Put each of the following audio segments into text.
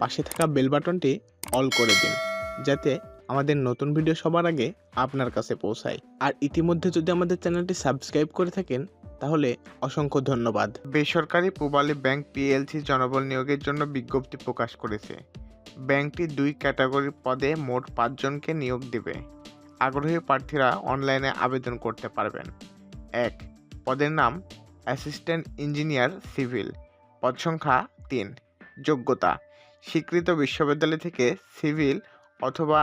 পাশে থাকা বেল বাটনটি অল করে দিন, যাতে আমাদের নতুন ভিডিও সবার আগে আপনার কাছে পৌঁছায়। আর ইতিমধ্যে যদি আমাদের চ্যানেলটি সাবস্ক্রাইব করে থাকেন, তাহলে অসংখ্য ধন্যবাদ। বেসরকারি পূবালী ব্যাংক পিএলসি জনবল নিয়োগের জন্য বিজ্ঞপ্তি প্রকাশ করেছে। ব্যাংকটি দুই ক্যাটাগরির পদে মোট পাঁচজনকে নিয়োগ দেবে। আগ্রহী প্রার্থীরা অনলাইনে আবেদন করতে পারবেন। এক, পদের নাম অ্যাসিস্ট্যান্ট ইঞ্জিনিয়ার সিভিল পদ সংখ্যা তিন, যোগ্যতা স্বীকৃত বিশ্ববিদ্যালয় থেকে সিভিল অথবা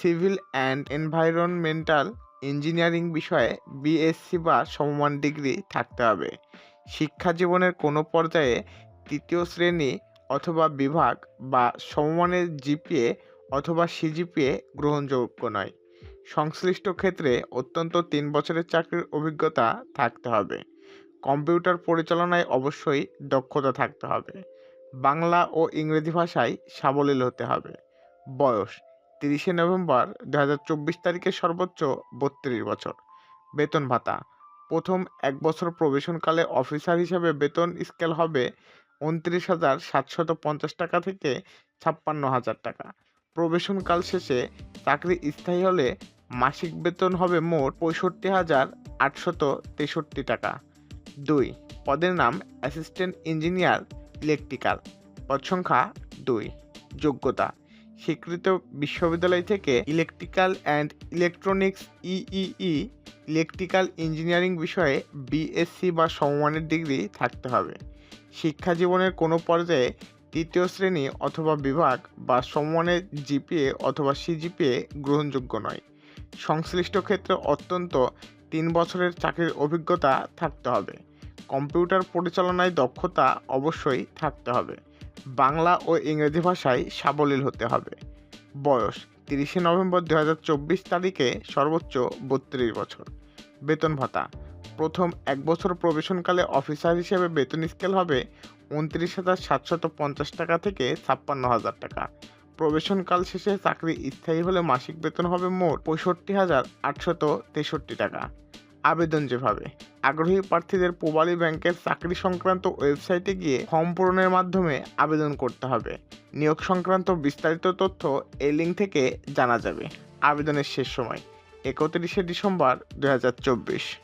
সিভিল অ্যান্ড এনভায়রনমেন্টাল ইঞ্জিনিয়ারিং বিষয়ে বিএসসি বা সমমান ডিগ্রি থাকতে হবে। শিক্ষা জীবনের কোনো পর্যায়ে তৃতীয় শ্রেণি অথবা বিভাগ বা সমমানের জিপিএ অথবা সিজিপিএ গ্রহণযোগ্য নয়। সংশ্লিষ্ট ক্ষেত্রে অত্যন্ত তিন বছরের চাকরির অভিজ্ঞতা থাকতে হবে। কম্পিউটার পরিচালনায় অবশ্যই দক্ষতা থাকতে হবে। বাংলা ও ইংরেজি ভাষায় সাবলীল হতে হবে। বয়স, তিরিশে নভেম্বর দু হাজার চব্বিশ তারিখে সর্বোচ্চ বত্রিশ বছর। বেতন ভাতা, প্রথম এক বছর প্রবেশনকালে অফিসার হিসেবে বেতন স্কেল হবে উনত্রিশ হাজার সাতশত পঞ্চাশ টাকা থেকে ছাপ্পান্ন হাজার টাকা। প্রবেশনকাল শেষে চাকরি স্থায়ী হলে মাসিক বেতন হবে মোট পঁয়ষট্টি হাজার আটশত তেষট্টি টাকা। দুই, পদের নাম অ্যাসিস্ট্যান্ট ইঞ্জিনিয়ার ইলেকট্রিক্যাল। পদ সংখ্যা দুই, যোগ্যতা। স্বীকৃত বিশ্ববিদ্যালয় থেকে electrical and electronics EEE, electrical engineering বিষয়ে বিএসসি বা সমমানের ডিগ্রি থাকতে হবে। শিক্ষা জীবনের কোনো পর্যায়ে তৃতীয় শ্রেণি অথবা বিভাগ বা সমমানের জিপিএ অথবা সিজিপিএ গ্রহণযোগ্য নয়। সংশ্লিষ্ট ক্ষেত্রে অত্যন্ত তিন বছরের চাকরির অভিজ্ঞতা থাকতে হবে। কম্পিউটার পরিচালনায় দক্ষতা অবশ্যই থাকতে হবে। বাংলা ও ইংরেজি ভাষায় সাবলীল হতে হবে। বয়স, তিরিশে নভেম্বর দু হাজার চব্বিশ তারিখে সর্বোচ্চ বত্রিশ বছর। বেতন ভাতা, প্রথম এক বছর প্রবেশনকালে অফিসার হিসেবে বেতন স্কেল হবে উনত্রিশ হাজার সাতশত পঞ্চাশ টাকা থেকে ছাপ্পান্ন হাজার টাকা। প্রবেশনকাল শেষে চাকরি স্থায়ী হলে মাসিক বেতন হবে মোট পঁয়ষট্টি হাজার আটশত তেষট্টি টাকা। আবেদন যেভাবে। আগ্রহী প্রার্থীদের পূবালী ব্যাংকের চাকরি সংক্রান্ত ওয়েবসাইটে গিয়ে ফর্ম পূরণের মাধ্যমে আবেদন করতে হবে। নিয়োগ সংক্রান্ত বিস্তারিত তথ্য এই লিঙ্ক থেকে জানা যাবে। আবেদনের শেষ সময়, একত্রিশে ডিসেম্বর দু হাজার চব্বিশ।